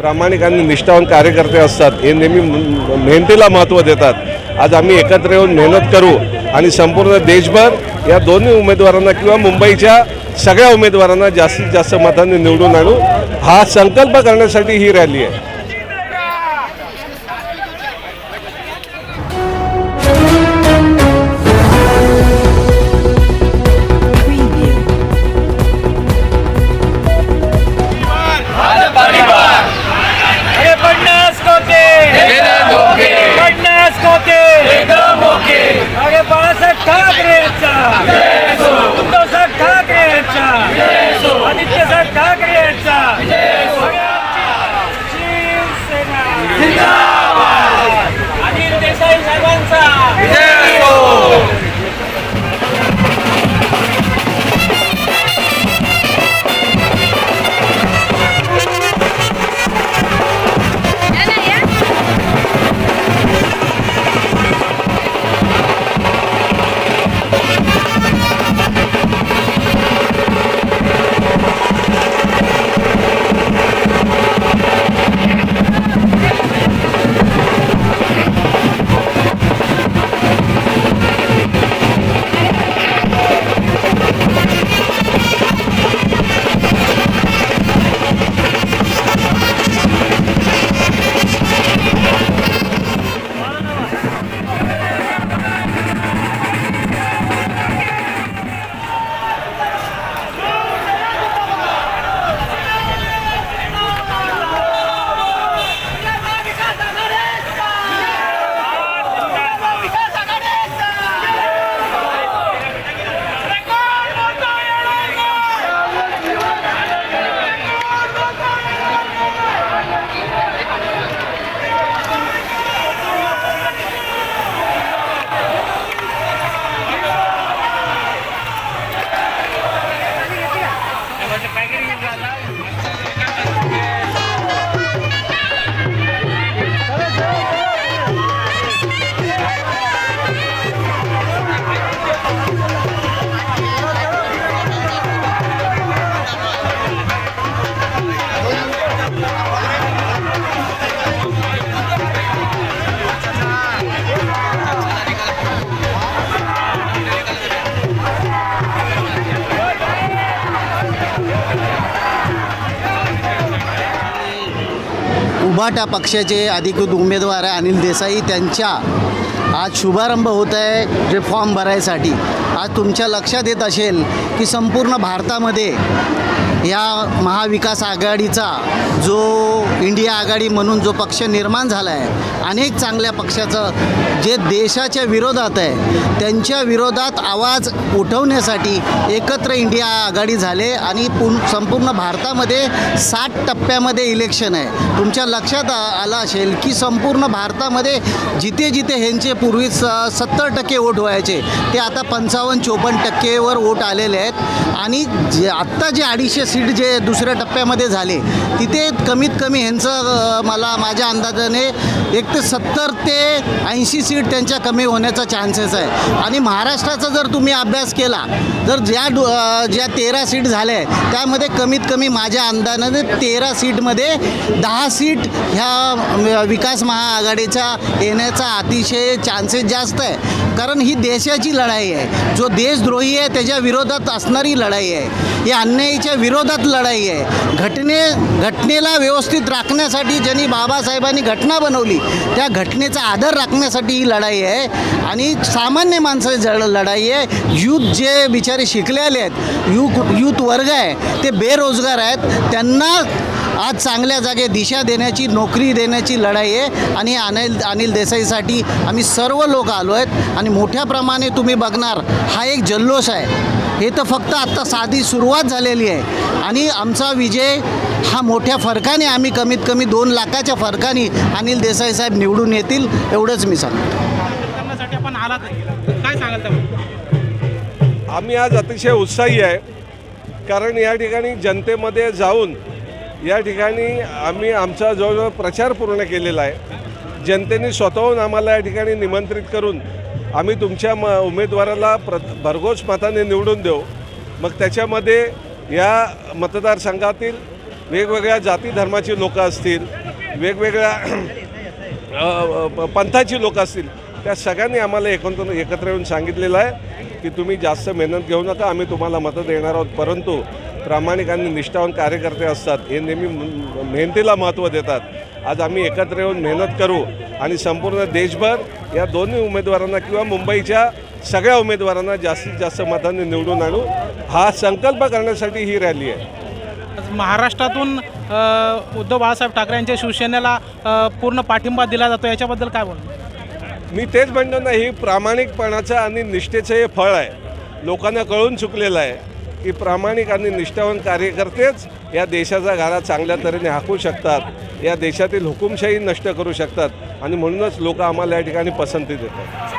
प्रामाणिक आणि निष्ठावान कार्यकर्ते असतात. हे नेहमी मेहनतीला महत्त्व देतात. आज आम्ही एकत्र येऊन मेहनत करू आणि संपूर्ण देशभर या दोन्ही उमेदवारांना किंवा मुंबईच्या सगळ्या उमेदवारांना जास्तीत जास्त मतांनी निवडून आणू. हा संकल्प करण्यासाठी ही रॅली आहे. उभाटा पक्षाचे अधिकृत उमेदवार आहे अनिल देसाई. त्यांच्या आज शुभारंभ होत आहे जे फॉर्म भरायसाठी. आज तुमच्या लक्षात येत असेल की संपूर्ण भारतामध्ये या महाविकास आघाडीचा जो इंडिया आघाडी म्हणून जो पक्ष निर्माण झाला आहे अनेक चांगल्या पक्षाचं जे देशाच्या विरोधात आहे त्यांच्या विरोधात आवाज उठवण्यासाठी एकत्र इंडिया आघाडी झाले आणि पूर्ण संपूर्ण भारतामध्ये साठ टप्प्यामध्ये इलेक्शन आहे. तुमच्या लक्षात आलं असेल की संपूर्ण भारतामध्ये जिथे जिथे ह्यांचे पूर्वी स सत्तर टक्के वोट व्हायचे ते आता पंचावन्न चोपन्न टक्केवर वोट आलेले आहेत. आणि जे आत्ता जे अडीचशे सीट जे दुसऱ्या टप्प्यामध्ये झाले तिथे कमीत कमी ह्यांचं मला माझ्या अंदाजाने एक ते सत्तर ते ऐंशी सीट त्यांच्या कमी होण्याचा चान्सेस आहे. आणि महाराष्ट्राचा जर तुम्ही अभ्यास केला तर ज्या डु- ज्या तेरा सीट झाल्या आहेत त्यामध्ये कमीत कमी माझ्या अंदाजाने तेरा सीटमध्ये दहा सीट ह्या विकास महाआघाडीचा येण्याचा अतिशय चान्सेस जास्त आहे. कारण ही देशाची लढाई आहे. जो देशद्रोही आहे त्याच्या विरोधात असणारी लढाई आहे. ही अन्यायाच्या विरोधात लढाई आहे. घटने घटनेला व्यवस्थित राखण्यासाठी ज्यांनी बाबासाहेबांनी घटना बनवली त्या घटनेचा आदर राखण्यासाठी ही लढाई आहे. आणि सामान्य माणसाची जड लढाई आहे. यूथ जे बिचारे शिकलेले आहेत युथ यूथ वर्ग आहे ते बेरोजगार आहेत. त्यांना आज चांगल्या जागे दिशा देण्याची नोकरी देण्याची लढाई आहे. आणि अनिल अनिल देसाईसाठी आम्ही सर्व लोक आलो आहेत. आणि मोठ्या प्रमाणे तुम्ही बघणार हा एक जल्लोष आहे. हे तर फक्त आत्ता साधी सुरुवात झालेली आहे. आणि आमचा विजय हा मोठ्या फरकाने आम्ही कमीत कमी दोन लाखाच्या फरकाने अनिल देसाई साहेब निवडून येतील एवढंच मी सांगतो. आपण आलात. काय सांगाल आम्ही आज अतिशय उत्साही आहे. कारण या ठिकाणी जनतेमध्ये जाऊन या ठिकाणी आम्ही आमचा जवळजवळ प्रचार पूर्ण केलेला आहे. जनतेने स्वतःहून आम्हाला या ठिकाणी निमंत्रित करून आम्ही तुमच्या म उमेदवाराला प्र भरघोस मताने निवडून देऊ. मग त्याच्यामध्ये या मतदारसंघातील वेगवेगळ्या जाती धर्माची लोकं असतील वेगवेगळ्या पंथाची लोकं असतील त्या सगळ्यांनी आम्हाला एकत्र एकत्र येऊन सांगितलेलं आहे की तुम्ही जास्त मेहनत घेऊ नका आम्ही तुम्हाला मतं देणार आहोत. परंतु प्रामाणिक आणि निष्ठावान कार्यकर्ते असतात. हे नेहमी मेहनतीला महत्त्व देतात. आज आम्ही एकत्र येऊन मेहनत करू आणि संपूर्ण देशभर या दोन्ही उमेदवारांना किंवा मुंबईच्या सगळ्या उमेदवारांना जास्तीत जास्त मतांनी निवडून आणू. हा संकल्प करण्यासाठी ही रॅली आहे. महाराष्ट्रातून उद्धव बाळासाहेब ठाकरे यांच्या शिवसेनेला पूर्ण पाठिंबा दिला जातो. याच्याबद्दल काय बोल मी तेच म्हणतो ना ही प्रामाणिकपणाचं आणि निष्ठेचं हे फळ आहे. लोकांना कळून चुकलेलं आहे. की प्रामाणिक आणि निष्ठावान कार्यकर्तेच या देशाचा गारा चांगल्या तऱ्हेने हाकू शकतात. या देशातील हुकुमशाही नष्ट करू शकतात. आणि म्हणूनच लोक आम्हाला या ठिकाणी पसंती देतात.